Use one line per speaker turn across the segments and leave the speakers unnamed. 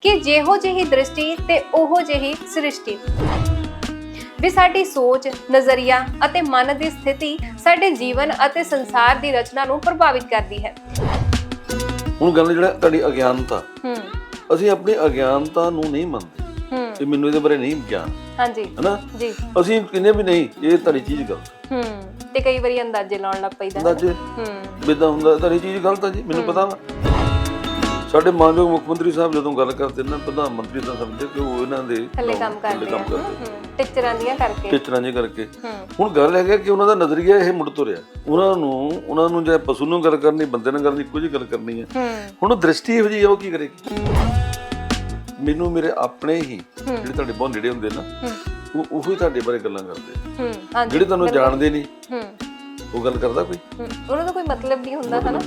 ਕਿ ਜਿਹੋ ਜਿਹੀ ਦ੍ਰਿਸ਼ਟੀ ਤੇ ਉਹੋ ਜਿਹੀ ਸ੍ਰਿਸ਼ਟੀ। ਵੀ ਸਾਡੀ ਸੋਚ ਨਜ਼ਰੀਆ ਅਤੇ ਮਨ ਦੀ ਸਥਿਤੀ ਸਾਡੇ ਜੀਵਨ ਅਤੇ ਸੰਸਾਰ ਦੀ ਰਚਨਾ ਨੂੰ ਪ੍ਰਭਾਵਿਤ ਕਰਦੀ ਹੈ।
ਹੁਣ ਗੱਲ ਜਿਹੜਾ ਤੁਹਾਡੀ ਅਗਿਆਨਤਾ।
ਹੂੰ।
ਅਸੀਂ ਆਪਣੀ ਅਗਿਆਨਤਾ ਨੂੰ ਨਹੀਂ ਮੰਨਦੇ।
ਹੂੰ।
ਕਿ ਮੈਨੂੰ ਇਹਦੇ ਬਾਰੇ ਨਹੀਂ ਗਿਆਨ।
ਹਾਂਜੀ।
ਹੈਨਾ?
ਜੀ।
ਅਸੀਂ ਕਿੰਨੇ ਵੀ ਨਹੀਂ ਇਹ ਤੁਹਾਡੀ ਚੀਜ਼ ਗਲਤ
ਹੂੰ। ਤੇ ਕਈ ਵਾਰੀ ਅੰਦਾਜ਼ੇ ਲਾਉਣ ਲੱਗ ਪਈਦਾ।
ਹੁੰਦਾ ਜੇ
ਹੂੰ
ਬਿਦਾਂ ਹੁੰਦਾ ਤੁਹਾਡੀ ਚੀਜ਼ ਗਲਤ ਆ ਜੀ ਮੈਨੂੰ ਪਤਾ ਵਾ। ਸਾਡੇ ਮਾਨਯੋਗ ਮੁੱਖ ਮੰਤਰੀ ਸਾਹਿਬ ਜਦੋਂ ਗੱਲ ਕਰਦੇ ਨੇ ਪ੍ਰਧਾਨ ਮੰਤਰੀ ਤਾਂ ਸਮਝਦੇ ਕਿ ਉਹ ਇਹਨਾਂ ਦੇ
ਥੱਲੇ ਕੰਮ ਕਰਦੇ
ਕੰਮ ਕਰਦੇ।
ਟੀਚਰਾਂ ਦੀਆਂ ਕਰਕੇ।
ਟੀਚਰਾਂ ਜੀ ਕਰਕੇ। ਹੁਣ ਗੱਲ ਹੈਗਾ ਕਿ ਉਹਨਾਂ ਦਾ ਨਜ਼ਰੀਆ ਇਹ ਮੁੜ ਤੁਰਿਆ ਉਹਨਾਂ ਨੂੰ ਉਹਨਾਂ ਨੂੰ ਜੇ ਪਸ਼ੂ ਨੂੰ ਗੱਲ ਕਰਨੀ ਬੰਦੇ ਨਾਲ ਕਰਨੀ ਇੱਕੋ ਜਿਹੀ ਗੱਲ ਕਰਨੀ ਹੈ। ਹੁਣ ਦ੍ਰਿਸ਼ਟੀ ਇਹੋ ਹੈ ਉਹ ਕੀ ਕਰੇਗੀ ਮੈਨੂੰ ਮੇਰੇ ਆਪਣੇ ਹੀ ਜਿਹੜੇ ਤੁਹਾਡੇ ਬਹੁਤ ਨੇੜੇ ਹੁੰਦੇ ਨਾ ਉਹ ਉਹੀ ਤੁਹਾਡੇ ਬਾਰੇ ਗੱਲਾਂ ਕਰਦੇ ਆ।
ਹੂੰ ਹਾਂਜੀ
ਜਿਹੜੇ ਤੁਹਾਨੂੰ ਜਾਣਦੇ ਨਹੀਂ। ਉਹ ਗੱਲ ਕਰਦਾ ਕੋਈ?
ਉਹਨਾਂ ਦਾ ਕੋਈ ਮਤਲਬ ਨਹੀਂ ਹੁੰਦਾ ਹਨਾ?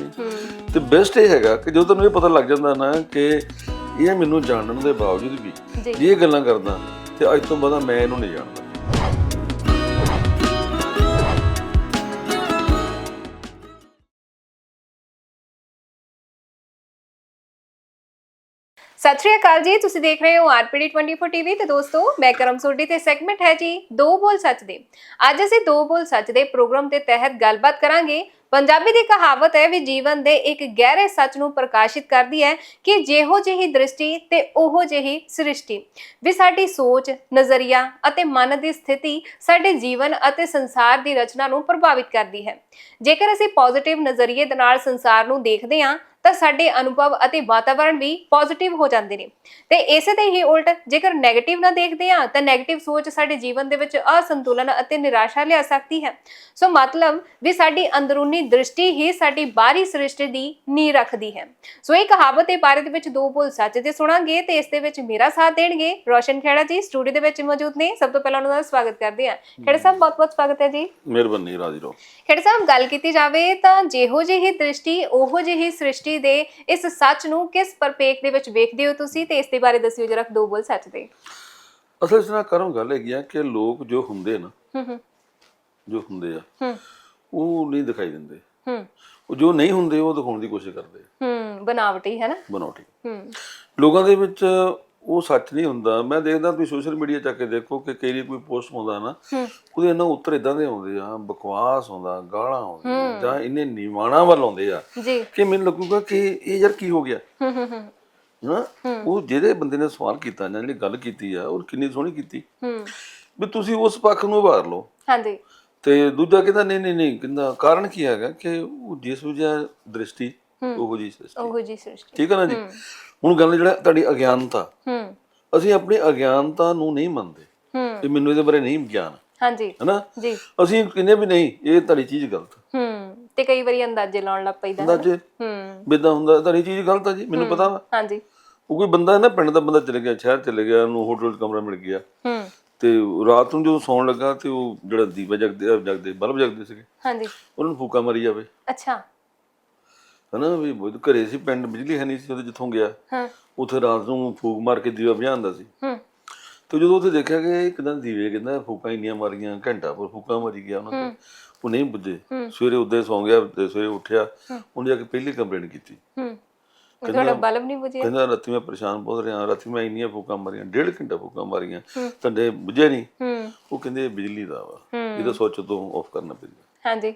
ਤੇ ਬੈਸਟ ਇਹ ਹੈਗਾ ਕਿ ਜਦੋਂ ਤੁਹਾਨੂੰ ਇਹ ਪਤਾ ਲੱਗ ਜਾਂਦਾ ਨਾ ਕਿ ਇਹ ਮੈਨੂੰ ਜਾਣਨ ਦੇ ਬਾਵਜੂਦ ਵੀ
ਜੇ
ਇਹ ਗੱਲਾਂ ਕਰਦਾ ਤੇ ਅੱਜ ਤੋਂ ਬਾਅਦ ਮੈਂ ਇਹਨੂੰ ਨਹੀਂ ਜਾਣਦਾ।
ਸਤਿ ਸ਼੍ਰੀ ਅਕਾਲ ਜੀ, ਤੁਸੀਂ ਦੇਖ ਰਹੇ ਹੋ ਆਰਪੀਡੀ 24 ਟੀਵੀ ਤੇ ਦੋਸਤੋ, ਮੈਂ ਕਰਮ ਸੋਢੀ ਤੇ ਸੈਗਮੈਂਟ ਹੈ ਜੀ, ਦੋ ਬੋਲ ਸੱਚ ਦੇ। ਅੱਜ ਅਸੀਂ ਦੋ ਬੋਲ ਸੱਚ ਦੇ ਪ੍ਰੋਗਰਾਮ ਦੇ ਤਹਿਤ ਗੱਲਬਾਤ ਕਰਾਂਗੇ। ਪੰਜਾਬੀ ਦੀ ਕਹਾਵਤ ਹੈ ਵੀ ਜੀਵਨ ਦੇ ਇੱਕ ਗਹਿਰੇ ਸੱਚ ਨੂੰ ਪ੍ਰਕਾਸ਼ਿਤ ਕਰਦੀ ਹੈ ਕਿ ਜਿਹੋ ਜਿਹੀ ਦ੍ਰਿਸ਼ਟੀ ਤੇ ਉਹੋ ਜਿਹੀ ਸ੍ਰਿਸ਼ਟੀ। ਵੀ ਸਾਡੀ ਸੋਚ, ਨਜ਼ਰੀਆ ਅਤੇ ਮਨ ਦੀ ਸਥਿਤੀ ਸਾਡੇ ਜੀਵਨ ਅਤੇ ਸੰਸਾਰ ਦੀ ਰਚਨਾ ਨੂੰ ਪ੍ਰਭਾਵਿਤ ਕਰਦੀ ਹੈ। ਜੇਕਰ ਅਸੀਂ ਪੋਜ਼ਿਟਿਵ ਨਜ਼ਰੀਏ ਦੇ ਨਾਲ ਸੰਸਾਰ ਨੂੰ ਦੇਖਦੇ ਹਾਂ ਤਾਂ ਸਾਡੇ ਅਨੁਭਵ ਅਤੇ ਵਾਤਾਵਰਣ ਵੀ ਪੋਜ਼ਿਟਿਵ ਹੋ ਜਾਂਦੇ ਨੇ। ਤੇ ਇਸੇ ਦੇ ਹੀ ਉਲਟ ਜੇਕਰ 네ਗੇਟਿਵ ਨਾ ਦੇਖਦੇ ਹਾਂ ਤਾਂ 네ਗੇਟਿਵ ਸੋਚ ਸਾਡੇ ਜੀਵਨ ਦੇ ਵਿੱਚ ਅਸੰਤੁਲਨ ਅਤੇ ਨਿਰਾਸ਼ਾ ਲਿਆ ਸਕਦੀ ਹੈ। ਸੋ ਮਤਲਬ ਵੀ ਸਾਡੀ ਅੰਦਰੂਨੀ ਦ੍ਰਿਸ਼ਟੀ ਹੀ ਸਾਡੀ ਬਾਹਰੀ ਸ੍ਰਿਸ਼ਟੀ ਦੀ ਨੀਂਹ ਰੱਖਦੀ ਹੈ। ਸੋ ਇਹ ਕਹਾਵਤ ਦੇ ਬਾਰੇ ਦੇ ਵਿੱਚ ਦੋ ਬੋਲ ਸੱਚ ਦੇ ਸੁਣਾਂਗੇ ਤੇ ਇਸ ਦੇ ਵਿੱਚ ਮੇਰਾ ਸਾਥ ਦੇਣਗੇ ਰੋਸ਼ਨ ਖੇੜਾ ਜੀ। ਸਟੂਡੀਓ ਦੇ ਵਿੱਚ ਮੌਜੂਦ ਨੇ। ਸਭ ਤੋਂ ਪਹਿਲਾਂ ਉਹਨਾਂ ਦਾ ਸਵਾਗਤ ਕਰਦੇ ਹਾਂ। ਖੇੜਾ ਸਾਹਿਬ ਬਹੁਤ ਬਹੁਤ ਸਵਾਗਤ ਹੈ ਜੀ।
ਮਿਹਰਬਾਨੀ ਰਾਜੀ ਰਹੋ
ਖੇੜਾ ਸਾਹਿਬ ਗੱਲ ਕੀਤੀ ਜਾਵੇ ਤਾਂ ਜਿਹੋ ਜਿਹੀ ਦ੍ਰਿਸ਼ਟੀ ਉਹੋ ਜਿਹੀ ਸ੍ਰਿਸ਼ਟੀ ਦੇ ਇਸ ਸੱਚ ਨੂੰ ਕਿਸ ਪਰਪੇਖ ਦੇ ਵਿੱਚ ਵੇਖਦੇ ਹੋ ਤੁਸੀਂ ਤੇ ਇਸ ਦੇ ਬਾਰੇ ਦੱਸਿਓ ਜਰਾ ਦੋ ਬੋਲ ਸੱਚ ਦੇ।
ਅਸਲ ਵਿੱਚ ਨਾ ਕਰਮ ਗੱਲ ਹੈਗੀ ਆ ਕਿ ਲੋਕ ਜੋ ਹੁੰਦੇ ਨਾ
ਹੂੰ ਹੂੰ।
ਜੋ ਹੁੰਦੇ ਆ ਉਹ ਨਹੀਂ ਦਿਖਾਈ ਦਿੰਦੇ।
ਹੂੰ।
ਉਹ ਜੋ ਨਹੀਂ ਹੁੰਦੇ ਉਹ ਦਿਖਾਉਣ ਦੀ ਕੋਸ਼ਿਸ਼ ਕਰਦੇ
ਹੂੰ ਬਨਾਵਟੀ ਹੈ ਨਾ।
ਬਣਾਉਟੀ
ਹੂੰ।
ਲੋਕਾਂ ਦੇ ਵਿੱਚ ਉਹ ਸੱਚ ਨਹੀਂ ਹੁੰਦਾ। ਮੈਂ ਦੇਖਦਾ ਤੁਸੀਂ ਸੋਸ਼ਲ ਮੀਡੀਆ ਚੱਕ ਕੇ ਦੇਖੋ ਕਿ ਕਈ ਕੋਈ ਪੋਸਟ ਆਉਂਦਾ ਨਾ ਉਹਦੇ ਇਹਨਾਂ ਉੱਤਰ ਇਦਾਂ ਦੇ ਆਉਂਦੇ ਆ ਬਕਵਾਸ ਆਉਂਦਾ ਗਾਲਾਂ ਆਉਂਦੀਆਂ ਜਾਂ ਇੰਨੇ ਨਿਵਾਣਾ ਵੱਲ ਆਉਂਦੇ ਆ ਕਿ ਮੈਨੂੰ ਲੱਗੂਗਾ ਕਿ ਇਹ ਯਾਰ ਕੀ ਹੋ ਗਿਆ?
ਹੂੰ
ਉਹ ਜਿਹੜੇ ਬੰਦੇ ਨੇ ਸਵਾਲ ਕੀਤਾ ਜਾਂ ਜਿਹੜੀ ਗੱਲ ਕੀਤੀ ਆ ਉਹ ਕਿੰਨੀ ਸੋਹਣੀ ਕੀਤੀ।
ਹੂੰ।
ਵੀ ਤੁਸੀਂ ਉਸ ਪੱਖ ਨੂੰ ਉਭਾਰ ਲਓ।
ਹਾਂਜੀ।
ਤੇ ਦੂਜਾ ਕਹਿੰਦਾ ਨਹੀਂ ਨਹੀਂ ਨਹੀਂ ਕਹਿੰਦਾ ਕਾਰਨ ਕੀ ਹੈਗਾ? ਕਿ ਉਹ ਜਿਸ ਵਜ੍ਹਾ ਦ੍ਰਿਸ਼ਟੀ ਉਹੋ ਜੀ ਸ੍ਰਿਸ਼ਟੀ।
ਉਹੋ ਜੀ ਸ੍ਰਿਸ਼ਟੀ।
ਠੀਕ ਹੈ ਨਾ ਜੀ? ਹੁਣ ਗੱਲ ਜਿਹੜਾ ਤੁਹਾਡੀ ਅਗਿਆਨਤਾ
ਹੂੰ।
ਅਸੀਂ ਆਪਣੀ ਅਗਿਆਨਤਾ ਨੂੰ ਨਹੀਂ ਮੰਨਦੇ।
ਹੂੰ।
ਕਿ ਮੈਨੂੰ ਇਹਦੇ ਬਾਰੇ ਨਹੀਂ ਗਿਆਨ।
ਹਾਂਜੀ।
ਹੈਨਾ?
ਜੀ।
ਅਸੀਂ ਕਿੰਨੇ ਵੀ ਨਹੀਂ ਇਹ ਤੁਹਾਡੀ ਚੀਜ਼ ਗਲਤ।
ਹੂੰ। ਤੇ ਕਈ ਵਾਰੀ ਅੰਦਾਜ਼ੇ ਲਾਉਣ ਲੱਗ ਪਈਦਾ।
ਹੁੰਦਾ ਜੇ
ਹੂੰ।
ਬਿਦਾਂ ਹੁੰਦਾ ਤੁਹਾਡੀ ਚੀਜ਼ ਗਲਤ ਆ ਜੀ ਮੈਨੂੰ ਪਤਾ ਵਾ।
ਹਾਂਜੀ।
ਉਹ ਕੋਈ ਬੰਦਾ ਹੈ ਨਾ ਪਿੰਡ ਦਾ ਬੰਦਾ ਚਲੇ ਗਿਆ ਸ਼ਹਿਰ ਚਲੇ ਗਿਆ ਉਹਨੂੰ ਹੋਟਲ 'ਚ ਕਮਰਾ ਮਿਲ ਗਿਆ।
ਹੂੰ।
ਤੇ ਰਾਤ ਨੂੰ ਜਦੋਂ ਸੌਣ ਲੱਗਾ ਤੇ ਉਹ ਜਿਹੜਾ ਦੀਵਾ ਜਗਦੇ ਜਗਦੇ ਬਲਬ ਜਗਦੇ ਸੀਗੇ।
ਹਾਂਜੀ।
ਉਹਨਾਂ ਨੂੰ ਫੂਕਾ ਮਾਰੀ ਜਾਵੇ।
ਅੱਛਾ।
ਹਨਾ ਵੀ ਬਹੁਤ ਘਰੇ ਸੀ ਪਿੰਡ ਬਿਜਲੀ ਹੈ ਨਹੀਂ ਸੀ ਉਹਦੇ ਜਿੱਥੋਂ ਗਿਆ।
ਹਾਂ।
ਉੱਥੇ ਰਾਤ ਨੂੰ ਫੂਕ ਮਾਰ ਕੇ ਦੀਵਾ ਬੁਝਾਉਂਦਾ ਸੀ।
ਹੂੰ।
ਤੇ ਜਦੋਂ ਉੱਥੇ ਦੇਖਿਆ ਕਿ ਇੱਕਦਮ ਦੀਵੇ ਕਹਿੰਦਾ ਫੂਕਾਂ ਇੰਨੀਆਂ ਮਾਰੀਆਂ ਘੰਟਾ ਪਰ ਫੂਕਾਂ ਮਾਰੀ ਗਿਆ ਉਹਨਾਂ ਤੇ। ਉਹ ਨਹੀਂ ਬੁੱਝੇ ਸਵੇਰੇ ਉੱਦੇ ਸੌਂ ਗਿਆ ਤੇ ਸਵੇਰੇ ਉੱਠਿਆ। ਉਹਨੇ ਜਾ ਕੇ ਪਹਿਲੀ ਕੰਪਲੇਂਟ ਕੀਤੀ।
ਹੂੰ। ਤੁਹਾਡਾ ਬਲਬ ਨਹੀਂ ਬੁਝਿਆ
ਕਹਿੰਦਾ ਰਾਤੀ ਮੈਂ ਪਰੇਸ਼ਾਨ ਬਹੁਤ ਰਿਹਾ ਰਾਤੀ ਮੈਂ ਇੰਨੀਆਂ ਫੂਕਾਂ ਮਾਰੀਆਂ ਡੇਢ ਘੰਟਾ ਫੂਕਾਂ ਮਾਰੀਆਂ ਤੁਹਾਡੇ ਬੁਝੇ ਨਹੀਂ। ਉਹ ਕਹਿੰਦੇ ਬਿਜਲੀ ਦਾ ਵਾ। ਇਹਦਾ ਸੁੱਚ ਤੋਂ ਆਫ ਕਰਨਾ ਪੈਂਦਾ।
ਹਾਂਜੀ।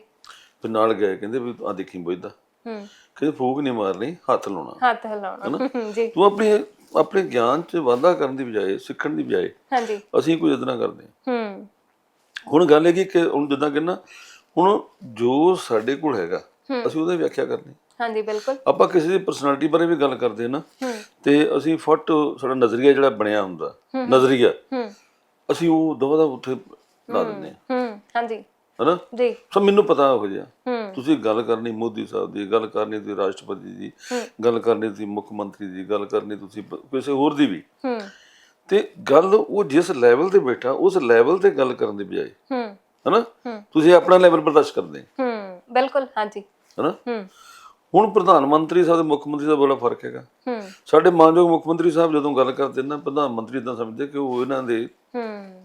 ਫਿਰ ਨਾਲ ਗਏ ਕਹਿੰਦੇ ਵੀ ਆ ਦੇਖੀ ਬੁਝਦਾ।
ਹੂੰ
ਕਹਿੰਦੇ ਫੂਕ ਨਹੀਂ ਮਾਰਨੀ ਹੱਥ ਲਾਉਣਾ।
ਹੱਥ ਹਿਲਾਉਣਾ ਜੀ।
ਤੂੰ ਆਪਣੀ ਆਪਣੇ ਗਿਆਨ 'ਚ ਵਾਧਾ ਕਰਨ ਦੀ ਬਜਾਏ ਸਿੱਖਣ ਦੀ ਬਜਾਏ
ਹਾਂਜੀ।
ਅਸੀਂ ਕੁਝ ਇਦਾਂ ਕਰਦੇ ਹਾਂ।
ਹੂੰ।
ਹੁਣ ਗੱਲ ਹੈਗੀ ਕਿ ਹੁਣ ਜਿੱਦਾਂ ਕਹਿੰਦਾ ਹੁਣ ਜੋ ਸਾਡੇ ਕੋਲ ਹੈਗਾ ਅਸੀਂ ਉਹਦਾ ਵਿਆਖਿਆ ਕਰਨੀ।
ਹਾਂਜੀ ਬਿਲਕੁਲ।
ਆਪਾਂ ਕਿਸੇ ਦੀ ਪਰਸਨੈਲਿਟੀ ਬਾਰੇ ਵੀ ਗੱਲ ਕਰਦੇ ਹਾਂ ਨਾ ਤੇ ਅਸੀਂ ਫਟ ਸਾਡਾ ਨਜ਼ਰੀਆ ਜਿਹੜਾ ਬਣਿਆ ਹੁੰਦਾ ਨਜ਼ਰੀਆ
ਹੂੰ।
ਅਸੀਂ ਉਹ ਦਵਾ ਦਾ ਉੱਥੇ ਲਾ ਦਿੰਦੇ ਹਾਂ।
ਹੂੰ ਹਾਂਜੀ।
ਹਨਾ?
ਜੀ।
ਸੋ ਮੈਨੂੰ ਪਤਾ ਹੋ ਗਿਆ
ਹੂੰ।
ਤੁਸੀਂ ਗੱਲ ਕਰਨੀ ਮੋਦੀ ਸਾਹਿਬ ਦੀ ਗੱਲ ਕਰਨੀ ਤੁਸੀਂ ਰਾਸ਼ਟਰਪਤੀ ਦੀ ਗੱਲ ਕਰਨੀ ਤੁਸੀਂ ਮੁੱਖ ਮੰਤਰੀ ਦੀ ਗੱਲ ਕਰਨੀ ਤੁਸੀਂ ਕਿਸੇ ਹੋਰ ਦੀ ਵੀ। ਤੇ ਗੱਲ ਉਹ ਜਿਸ ਲੈਵਲ ਤੇ ਬੈਠਾ ਉਸ ਲੈਵਲ ਤੇ ਗੱਲ ਕਰਨ ਦੀ ਬਜਾਏ।
ਹੂੰ।
ਹਨਾ? ਤੁਸੀਂ ਆਪਣਾ ਲੈਵਲ ਬਰਦਾਸ਼ਤ ਕਰਦੇ। ਹੋ,
ਬਿਲਕੁਲ ਹਾਂਜੀ।
ਹਨਾ?
ਹੂੰ।
ਹੁਣ ਪ੍ਰਧਾਨ ਮੰਤਰੀ ਸਾਹਿਬ ਤੇ ਮੁੱਖ ਮੰਤਰੀ ਦਾ ਬੜਾ ਫ਼ਰਕ ਹੈਗਾ।
ਹੂੰ।
ਸਾਡੇ ਮਾਨਯੋਗ ਮੁੱਖ ਮੰਤਰੀ ਸਾਹਿਬ ਜਦੋਂ ਗੱਲ ਕਰਦੇ ਨੇ ਨਾ ਪ੍ਰਧਾਨ ਮੰਤਰੀ ਤਾਂ ਸਮਝਦੇ ਕਿ ਉਹ ਇਹਨਾਂ ਦੇ
ਹੂੰ।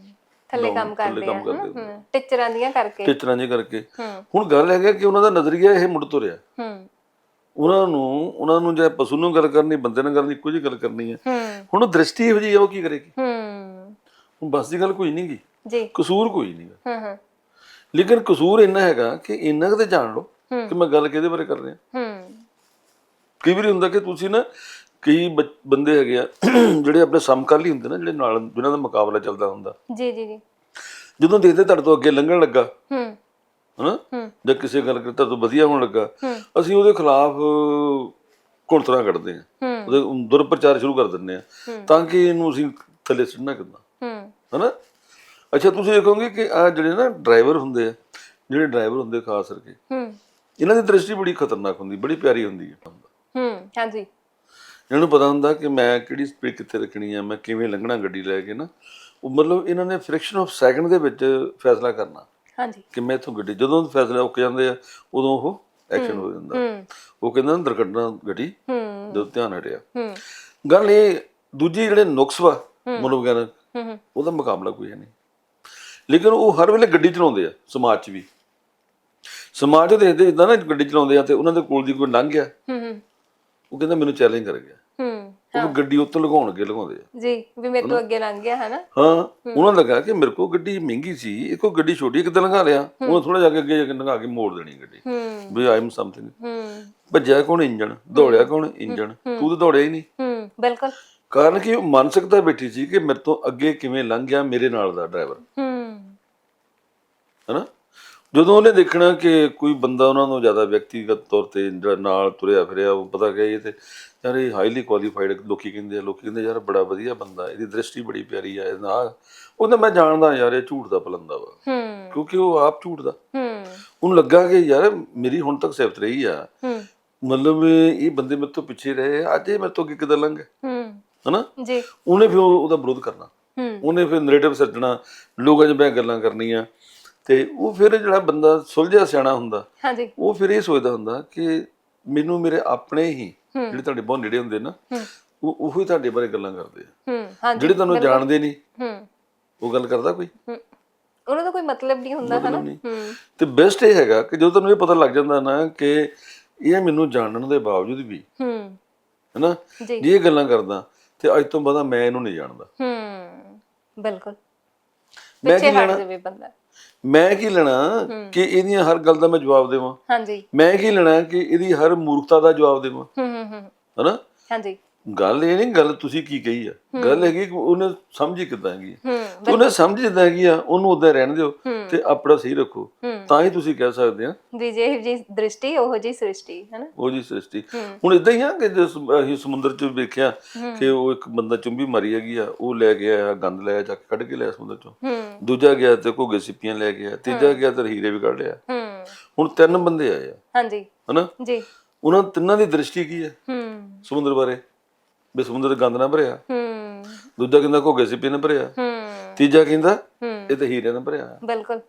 ਥੱਲੇ ਕੰਮ ਕਰਦੇ ਆ। ਹੂੰ ਟੀਚਰਾਂ ਦੀਆਂ ਕਰਕੇ।
ਟੀਚਰਾਂ ਜੀ ਕਰਕੇ। ਹੁਣ ਗੱਲ ਹੈਗਾ ਕਿ ਉਹਨਾਂ ਦਾ ਨਜ਼ਰੀਆ ਇਹ ਮੁੜ ਤੁਰਿਆ।
ਹੂੰ।
ਉਹਨਾਂ ਨੂੰ ਉਹਨਾਂ ਨੂੰ ਜੇ ਪਸ਼ੂ ਨੂੰ ਗੱਲ ਕਰਨੀ ਬੰਦੇ ਨਾਲ ਗੱਲ ਜਿਹੀ ਗੱਲ ਕਰਨੀ ਹੈ। ਹੁਣ ਦ੍ਰਿਸ਼ਟੀ ਇਹੋ ਹੈ ਉਹ ਕੀ ਕਰੇਗੀ?
ਹੂੰ।
ਹੁਣ ਬਸ ਦੀ ਗੱਲ ਕੋਈ ਨਹੀਂ
ਜੀ।
ਕਸੂਰ ਕੋਈ ਨਹੀਂ
ਹੂੰ ਹੂੰ।
ਲੇਕਿਨ ਕਸੂਰ ਇੰਨਾ ਹੈਗਾ ਕਿ ਇੰਨਾ ਤੇ ਜਾਣ ਲਓ। ਕਿ ਮੈਂ ਗੱਲ ਕਿਹਦੇ ਬਾਰੇ ਕਰ ਰਿਹਾ।
ਹੂੰ।
ਕਈ ਵਾਰੀ ਹੁੰਦਾ ਕਿ ਤੁਸੀਂ ਨਾ ਕਈ ਬੰਦੇ ਹੈਗੇ ਆ ਜਿਹੜੇ ਆਪਣੇ ਸਮਕਾਲੀ ਹੁੰਦੇ ਨਾ ਜਿਹੜੇ ਨਾਲ ਜਿਨ੍ਹਾਂ ਦਾ ਮੁਕਾਬਲਾ ਚੱਲਦਾ ਹੁੰਦਾ।
ਜੀ ਜੀ ਜੀ।
ਜਦੋਂ ਦੇਖਦੇ ਤੁਹਾਡੇ ਤੋਂ ਅੱਗੇ ਲੰਘਣ ਲੱਗਾ
ਹੂੰ।
ਹਨਾ? ਜਾਂ ਕਿਸੇ ਗੱਲ ਕਰਤਾ ਤੋਂ ਵਧੀਆ ਹੋਣ ਲੱਗਾ ਅਸੀਂ ਉਹਦੇ ਖਿਲਾਫ ਘੁਣਤਰਾ ਕੱਢਦੇ ਆ ਉਹਦੇ ਦੁਰਪ੍ਰਚਾਰ ਸ਼ੁਰੂ ਕਰ ਦਿੰਦੇ ਆ। ਤਾਂ ਕਿ ਇਹਨੂੰ ਅਸੀਂ ਥੱਲੇ ਸਿੱਟਣਾ
ਹੂੰ।
ਹਨਾ? ਅੱਛਾ ਤੁਸੀਂ ਦੇਖੋਗੇ ਕਿ ਆ ਜਿਹੜੇ ਨਾ ਡਰਾਈਵਰ ਹੁੰਦੇ ਆ ਜਿਹੜੇ ਡਰਾਈਵਰ ਹੁੰਦੇ ਖਾਸ ਕਰਕੇ
ਹੂੰ।
ਇਹਨਾਂ ਦੀ ਦ੍ਰਿਸ਼ਟੀ ਬੜੀ ਖਤਰਨਾਕ ਹੁੰਦੀ ਬੜੀ ਪਿਆਰੀ ਹੁੰਦੀ ਹੈ।
ਹੂੰ ਹਾਂਜੀ।
ਇਹਨਾਂ ਨੂੰ ਪਤਾ ਹੁੰਦਾ ਕਿ ਮੈਂ ਕਿਹੜੀ ਸਪੀਡ ਕਿੱਥੇ ਰੱਖਣੀ ਆ ਮੈਂ ਕਿਵੇਂ ਲੰਘਣਾ ਗੱਡੀ ਲੈ ਕੇ ਨਾ ਉਹ ਮਤਲਬ ਇਹਨਾਂ ਨੇ ਫ੍ਰਿਕਸ਼ਨ ਆਫ ਸੈਕਿੰਡ ਦੇ ਵਿੱਚ ਫੈਸਲਾ ਕਰਨਾ
ਹਾਂਜੀ।
ਕਿ ਮੈਂ ਇੱਥੋਂ ਗੱਡੀ ਜਦੋਂ ਫੈਸਲੇ ਉੱਕ ਜਾਂਦੇ ਆ ਉਦੋਂ ਉਹ ਐਕਸ਼ਨ ਹੋ ਜਾਂਦਾ। ਉਹ ਕਹਿੰਦਾ ਨਾ ਦੁਰਘਟਨਾ ਗੱਡੀ
ਹੂੰ।
ਜਦੋਂ ਧਿਆਨ ਹਟਿਆ।
ਹੂੰ।
ਗੱਲ ਇਹ ਦੂਜੀ ਜਿਹੜੇ ਨੁਕਸ ਵਾ
ਹੂੰ
ਉਹਦਾ ਮੁਕਾਬਲਾ ਕੋਈ ਨਹੀਂ। ਲੇਕਿਨ ਉਹ ਹਰ ਵੇਲੇ ਗੱਡੀ ਚਲਾਉਂਦੇ ਆ ਸਮਾਜ 'ਚ ਵੀ। ਸਮਾਜ 'ਚ ਦੇਖਦੇ ਇਦਾਂ ਨਾ ਗੱਡੀ ਚਲਾਉਂਦੇ ਆ ਤੇ ਉਹਨਾਂ ਦੇ ਕੋਲ ਦੀ ਕੋਈ ਲੰਘ ਗਿਆ।
ਹੂੰ ਹੂੰ।
ਉਹ ਕਹਿੰਦਾ ਮੈਨੂੰ ਚੈਲੰਜ ਕਰ ਗਿਆ।
ਹੂੰ
ਉਹ ਗੱਡੀ ਉੱਤੋਂ ਲਗਾਉਣਗੇ ਲਗਾਉਂਦੇ ਆ।
ਜੀ ਵੀ ਮੇਰੇ ਤੋਂ ਅੱਗੇ ਲੰਘ ਗਿਆ ਹੈ ਨਾ
ਹਾਂ। ਉਹਨਾਂ ਨੂੰ ਲੱਗਾ ਕਿ ਮੇਰੇ ਕੋਲ ਗੱਡੀ ਮਹਿੰਗੀ ਸੀ ਇਹ ਕੋਈ ਗੱਡੀ ਛੋਟੀ ਕਿਤੇ ਲੰਘਾ ਲਿਆ। ਉਹ ਥੋੜਾ ਜਾ ਕੇ ਅੱਗੇ ਜਾ ਕੇ ਲੰਘਾ ਕੇ ਮੋੜ ਦੇਣੀ ਗੱਡੀ।
ਹੂੰ।
ਵੀ ਆਈ ਐਮ ਸਮਥਿੰਗ।
ਹੂੰ।
ਭੱਜਿਆ ਕੌਣ ਇੰਜਣ? ਦੌੜਿਆ ਕੌਣ ਇੰਜਣ? ਤੂੰ ਤਾਂ ਦੌੜਿਆ ਹੀ ਨਹੀਂ।
ਹੂੰ ਬਿਲਕੁਲ।
ਕਾਰਨ ਕਿ? ਉਹ ਮਾਨਸਿਕਤਾ ਬੈਠੀ ਸੀ ਕਿ ਮੇਰੇ ਤੋਂ ਅੱਗੇ ਕਿਵੇਂ ਲੰਘ ਗਿਆ ਮੇਰੇ ਨਾਲ ਦਾ ਡਰਾਈਵਰ।
ਹੂੰ।
ਹੈਨਾ ਜਦੋਂ ਉਹਨੇ ਦੇਖਣਾ ਕਿ ਕੋਈ ਬੰਦਾ ਉਹਨਾਂ ਨੂੰ ਜ਼ਿਆਦਾ ਵਿਅਕਤੀਗਤ ਤੌਰ ਤੇ ਜਿਹੜਾ ਨਾਲ ਤੁਰਿਆ ਫਿਰਿਆ ਉਹ ਪਤਾ ਕਿ ਇਹ ਤੇ ਯਾਰ ਇਹ ਹਾਈਲੀ ਕੁਆਲੀਫਾਈਡ ਲੋਕੀ ਕਹਿੰਦੇ ਆ ਲੋਕੀ ਕਹਿੰਦੇ ਯਾਰ ਬੜਾ ਵਧੀਆ ਬੰਦਾ ਇਹਦੀ ਦ੍ਰਿਸ਼ਟੀ ਬੜੀ ਪਿਆਰੀ ਆ ਇਹਦਾ। ਉਹਦਾ ਮੈਂ ਜਾਣਦਾ ਯਾਰ ਇਹ ਝੂਠ ਦਾ ਪਲੰਦਾ ਵਾ।
ਹੂੰ।
ਕਿਉਂਕਿ ਉਹ ਆਪ ਝੂਠ ਦਾ।
ਹੂੰ।
ਉਹਨੂੰ ਲੱਗਾ ਕਿ ਯਾਰ ਮੇਰੀ ਹੁਣ ਤੱਕ ਸਿਫਤ ਰਹੀ ਆ।
ਹੂੰ।
ਮਤਲਬ ਇਹ ਬੰਦੇ ਮੇਰੇ ਤੋਂ ਪਿੱਛੇ ਰਹੇ ਅੱਜ ਇਹ ਮੇਰੇ ਤੋਂ ਅੱਗੇ ਕਿੱਦਾਂ ਲੰਘ
ਹੂੰ।
ਹਨਾ?
ਜੀ।
ਉਹਨੇ ਫਿਰ ਉਹ- ਉਹਦਾ ਵਿਰੋਧ ਕਰਨਾ। ਉਹਨੇ ਫਿਰ ਨੈਰੇਟਿਵ ਸਿਰਜਣਾ। ਲੋਕਾਂ 'ਚ ਬੈ ਗੱਲਾਂ ਕਰਨੀਆਂ। ਤੇ ਉਹ ਫਿਰ ਜਿਹੜਾ ਬੰਦਾ ਸੁਲਝਿਆ ਸਿਆਣਾ ਹੁੰਦਾ
ਹਾਂਜੀ।
ਉਹ ਫਿਰ ਇਹ ਸੋਚਦਾ ਹੁੰਦਾ ਕਿ ਮੈਨੂੰ ਮੇਰੇ ਆਪਣੇ ਹੀ। ਜਿਹੜੇ ਤੁਹਾਡੇ ਬਹੁਤ ਨੇੜੇ ਹੁੰਦੇ ਨਾ ਉਹ ਉਹੀ ਤੁਹਾਡੇ ਬਾਰੇ ਗੱਲਾਂ ਕਰਦੇ ਆ।
ਹੂੰ ਹਾਂਜੀ
ਜਿਹੜੇ ਤੁਹਾਨੂੰ ਜਾਣਦੇ ਨਹੀਂ
ਹੂੰ।
ਉਹ ਗੱਲ ਕਰਦਾ ਕੋਈ?
ਹੂੰ। ਉਹਨਾਂ ਦਾ ਕੋਈ ਮਤਲਬ ਨਹੀਂ ਹੁੰਦਾ ਹੈ ਨਾ
ਨਹੀਂ।
ਹੂੰ।
ਤੇ ਬੈਸਟ ਇਹ ਹੈਗਾ ਕਿ ਜਦੋਂ ਤੁਹਾਨੂੰ ਇਹ ਪਤਾ ਲੱਗ ਜਾਂਦਾ ਨਾ ਕਿ ਇਹ ਮੈਨੂੰ ਜਾਣਨ ਦੇ ਬਾਵਜੂਦ ਵੀ
ਹੂੰ।
ਹੈਨਾ
ਜੀ।
ਇਹ ਗੱਲਾਂ ਕਰਦਾ ਤੇ ਅੱਜ ਤੋਂ ਬਾਅਦ ਮੈਂ ਇਹਨੂੰ ਨਹੀਂ ਜਾਣਦਾ।
ਹੂੰ ਬਿਲਕੁਲ।
ਮੈਂ
ਪਿੱਛੇ ਹਟ ਜਾਵੇ ਬੰਦਾ।
ਮੈਂ ਕੀ ਲੈਣਾ ਕਿ ਇਹਦੀਆਂ ਹਰ ਗੱਲ ਦਾ ਮੈਂ ਜਵਾਬ ਦੇਵਾਂ?
ਹਾਂਜੀ।
ਮੈਂ ਕੀ ਲੈਣਾ ਕਿ ਇਹਦੀ ਹਰ ਮੂਰਖਤਾ ਦਾ ਜਵਾਬ ਦੇਵਾਂ?
ਹੂੰ ਹੂੰ ਹੂੰ।
ਹਨਾ?
ਹਾਂਜੀ।
ਗੱਲ ਇਹ ਨਹੀਂ ਗੱਲ ਤੁਸੀਂ ਕੀ ਕਹੀ ਆ? ਗੱਲ ਹੈਗੀ ਕਿ ਉਹਨੇ ਸਮਝੀ ਕਿਦਾਂ ਤੇ ਉਹਨੇ ਸਮਝ ਜਿੱਦਾਂ ਹੈਗੀ ਆ ਉਹਨੂੰ ਉਦਾਂ ਰਹਿਣ ਦਿਓ। ਤੇ ਆਪਣਾ ਸਹੀ ਰੱਖੋ।
ਹੂੰ।
ਤਾਂ ਹੀ ਤੁਸੀਂ ਕਹਿ ਸਕਦੇ ਆ।
ਜੀ ਜੇ ਜੀ ਦ੍ਰਿਸ਼ਟੀ ਉਹ ਜੀ ਸ੍ਰਿਸ਼ਟੀ ਹੈ ਨਾ
ਉਹ ਜੀ ਸ੍ਰਿਸ਼ਟੀ। ਹੁਣ ਇਦਾਂ ਹੀ ਆ ਕਿ ਜੇ ਸਮ- ਅਸੀਂ ਸਮੁੰਦਰ 'ਚ ਵੇਖਿਆ। ਕਿ ਉਹ ਇੱਕ ਬੰਦਾ ਚੁੰਬੀ ਮਾਰੀ ਹੈਗੀ ਆ ਉਹ ਲੈ ਆਇਆ ਗੰਦ ਲੈ ਜਾ ਕੇ ਕੱਢ ਕੇ ਲਿਆ ਸਮੁੰਦਰ 'ਚੋਂ। ਦੂਜਾ ਗਿਆ ਤੇ ਘੋਗੇ ਸਿੱਪੀਆਂ ਲੈ ਆਇਆ ਤੀਜਾ ਗਿਆ ਤੇ ਹੀਰੇ ਵੀ ਕੱਢ ਲਿਆ। ਹੁਣ ਤਿੰਨ ਬੰਦੇ ਆਏ ਆ।
ਹਾਂਜੀ।
ਹਨਾ?
ਜੀ।
ਉਹਨਾਂ ਤਿੰਨਾਂ ਦੀ ਦ੍ਰਿਸ਼ਟੀ ਕੀ ਹੈ
ਹੂੰ।
ਸਮੁੰਦਰ ਬਾਰੇ। ਵੀ ਸਮੁੰਦਰ ਗੰਦ ਨਾ ਭਰਿਆ।
ਹੂੰ।
ਦੂਜਾ ਕਹਿੰਦਾ ਘੋਗੇ ਸਿੱਪੀਆਂ ਨਾ ਭਰਿਆ।
ਹੂੰ।
ਤੀਜਾ ਕਹਿੰਦਾ ਇਹ ਤਾਂ ਹੀਰੇ ਨਾਲ ਭਰਿਆ।
ਬਿਲਕੁਲ।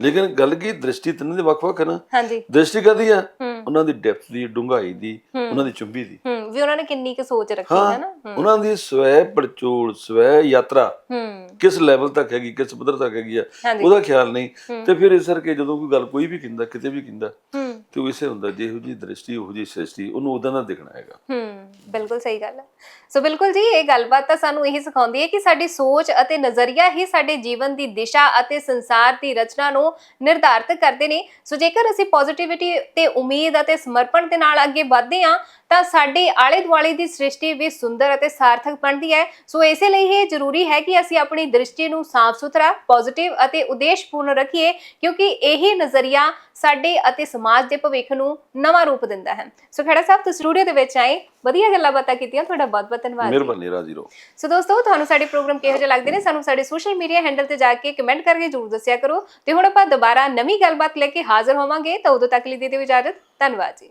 ਲੇਕਿਨ ਗੱਲ ਕੀ ਦ੍ਰਿਸ਼ਟੀ ਤਿੰਨਾਂ ਦੀ ਵੱਖ-ਵੱਖ ਹੈ ਨਾ।
ਹਾਂਜੀ।
ਦ੍ਰਿਸ਼ਟੀ ਕਾਦੀ ਆ? ਉਹਨਾਂ ਦੀ ਡੈਪਥ ਦੀ ਡੂੰਘਾਈ ਦੀ ਉਹਨਾਂ ਦੀ ਚੁੰਬੀ ਦੀ।
ਹੂੰ ਵੀ ਉਹਨਾਂ ਨੇ ਕਿੰਨੀ ਕੁ ਸੋਚ ਰੱਖੀ
ਹਾਂ
ਨਾ।
ਉਹਨਾਂ ਦੀ ਸਵੈ ਪੜਚੋਲ ਸਵੈ ਯਾਤਰਾ
ਹੂੰ।
ਕਿਸ ਲੈਵਲ ਤੱਕ ਹੈਗੀ ਕਿਸ ਪੱਧਰ ਤੱਕ ਹੈਗੀ ਆ ਉਹਦਾ ਖਿਆਲ ਨਹੀਂ। ਤੇ ਫਿਰ ਇਸ ਕਰਕੇ ਜਦੋਂ ਕੋਈ ਗੱਲ ਕੋਈ ਵੀ ਕਹਿੰਦਾ ਕਿਤੇ ਵੀ ਕਹਿੰਦਾ
ਹੂੰ।
ਤੇ ਉਹ ਇਸੇ ਹੁੰਦਾ, ਜਿਹੋ ਜੀ ਦ੍ਰਿਸ਼ਟੀ, ਉਹੋ ਜੀ ਸ੍ਰਿਸ਼ਟੀ, ਉਹਨੂੰ ਉਦਾਂ ਦਾ ਦਿਖਣਾ ਹੈਗਾ।
ਹੂੰ, ਬਿਲਕੁਲ ਸਹੀ ਗੱਲ ਹੈ। ਸੋ ਬਿਲਕੁਲ ਜੀ, ਇਹ ਗੱਲਬਾਤ ਤਾਂ ਸਾਨੂੰ ਇਹੀ ਸਿਖਾਉਂਦੀ ਹੈ ਕਿ ਸਾਡੀ ਸੋਚ ਅਤੇ ਨਜ਼ਰੀਆ ਹੀ ਸਾਡੇ ਜੀਵਨ ਦੀ ਦਿਸ਼ਾ ਅਤੇ ਸੰਸਾਰ ਦੀ ਰਚਨਾ ਨੂੰ ਨਿਰਧਾਰਤ ਕਰਦੇ ਨੇ। ਸੋ ਜੇਕਰ ਅਸੀਂ ਪੋਜ਼ਿਟਿਵਿਟੀ ਤੇ ਉਮੀਦ ਅਤੇ ਸਮਰਪਣ ਦੇ ਨਾਲ ਅੱਗੇ ਵਧਦੇ ਹਾਂ ਤਾਂ ਸਾਡੇ ਆਲੇ ਦੁਆਲੇ ਦੀ ਸ੍ਰਿਸ਼ਟੀ ਵੀ ਸੁੰਦਰ ਅਤੇ ਸਾਰਥਕ ਬਣਦੀ ਹੈ। ਸੋ ਇਸੇ ਲਈ ਇਹ ਜ਼ਰੂਰੀ ਹੈ ਕਿ ਅਸੀਂ ਆਪਣੀ ਦ੍ਰਿਸ਼ਟੀ ਨੂੰ ਸਾਫ਼ ਸੁਥਰਾ ਪੋਜ਼ਿਟਿਵ ਅਤੇ ਉਦੇਸ਼ਪੂਰਨ ਰੱਖੀਏ ਕਿਉਂਕਿ ਇਹੀ ਨਜ਼ਰੀਆ ਸਾਡੇ ਅਤੇ ਸਮਾਜ ਦੇ ਭਵਿੱਖ ਨੂੰ ਨਵਾਂ ਰੂਪ ਦਿੰਦਾ ਹੈ। ਸੋ ਖੜਾ ਸਾਹਿਬ ਤੁਸੀਂ ਸਟੂਡੀਓ ਦੇ ਵਿੱਚ ਆਏ ਵਧੀਆ ਗੱਲਾਂ ਬਾਤਾਂ ਕੀਤੀਆਂ ਤੁਹਾਡਾ ਬਹੁਤ ਬਹੁਤ ਧੰਨਵਾਦ।
ਮਿਹਰਬਾਨੀ ਰਾਜੀ ਰਹੋ।
ਸੋ ਦੋਸਤੋ ਤੁਹਾਨੂੰ ਸਾਡੇ ਪ੍ਰੋਗਰਾਮ ਕਿਹੋ ਜਿਹੇ ਲੱਗਦੇ ਨੇ ਸਾਨੂੰ ਸਾਡੇ ਸੋਸ਼ਲ ਮੀਡੀਆ ਹੈਂਡਲ ਤੇ ਜਾ ਕੇ ਕਮੈਂਟ ਕਰਕੇ ਜਰੂਰ ਦੱਸਿਆ ਕਰੋ। ਤੇ ਹੁਣ ਆਪਾਂ ਦੁਬਾਰਾ ਨਵੀਂ ਗੱਲਬਾਤ ਲੈ ਕੇ ਹਾਜ਼ਰ ਹੋਵਾਂਗੇ ਤਾਂ ਉਦੋਂ ਤੱਕ ਲਈ ਦੇ ਦਿਓ ਇਜਾਜ਼ਤ। ਧੰਨਵਾਦ ਜੀ।